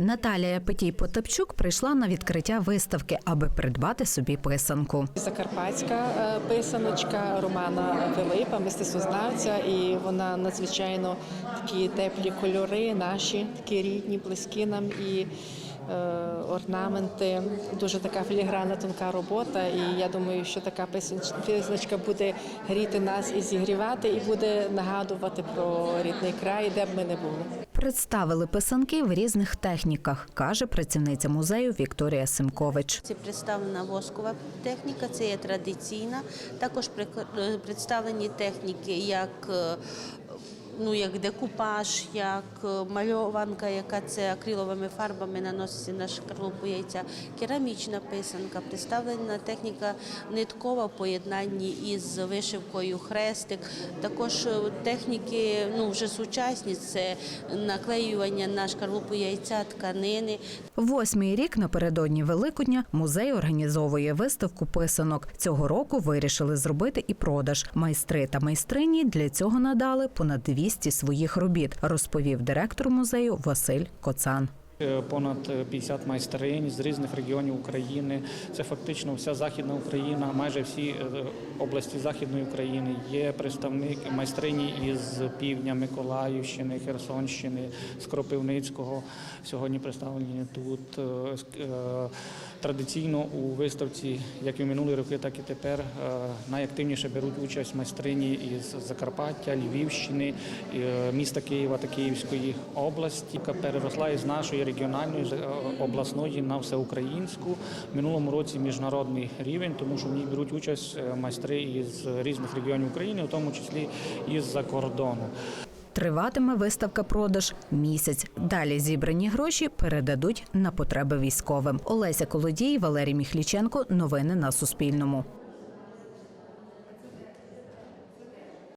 Наталія Петій Потапчук прийшла на відкриття виставки, аби придбати собі писанку. Закарпатська е, писаночка Романа Пилипа, мистецтвознавця, і вона надзвичайно такі теплі кольори, наші, такі рідні, близькі нам і е, орнаменти. Дуже така філігранна тонка робота. І я думаю, що така писанч- писаночка буде гріти нас і зігрівати, і буде нагадувати про рідний край, де б ми не були. Представили писанки в різних техніках, каже працівниця музею Вікторія Симкович. Це представлена воскова техніка, це є традиційна. Також представлені техніки, як е, ну, як декупаж, як е, мальованка, яка це акриловими фарбами наноситься на шкарлупу яйця, керамічна писанка, представлена техніка ниткова в поєднанні із вишивкою хрестик. Також е, техніки ну, вже сучасні, це наклеювання на шкарлупу яйця тканини. Восьмий рік напередодні Великодня музей організовує виставку писанок. Цього року вирішили зробити і продаж. Майстри та майстрині для цього надали понад 200 своїх робіт, розповів директор музею Василь Коцан. Е, Понад 50 майстеринь з різних регіонів України. Це фактично вся західна Україна, майже всі е, області західної України. Є представник майстрині із півдня Миколаївщини, Херсонщини, з Кропивницького. Сьогодні представлені тут. Традиційно у виставці, як і в минулі роки, так і тепер е, найактивніше беруть участь майстрині із Закарпаття, Львівщини, е, міста Києва та Київської області, яка переросла із нашої регіональної е, обласної на всеукраїнську. В минулому році міжнародний рівень, тому що в ній беруть участь майстри із різних регіонів України, в тому числі із-за кордону. Триватиме виставка продаж місяць. Далі зібрані гроші передадуть на потреби військовим. Олеся Колодій, Валерій Міхліченко. Новини на Суспільному.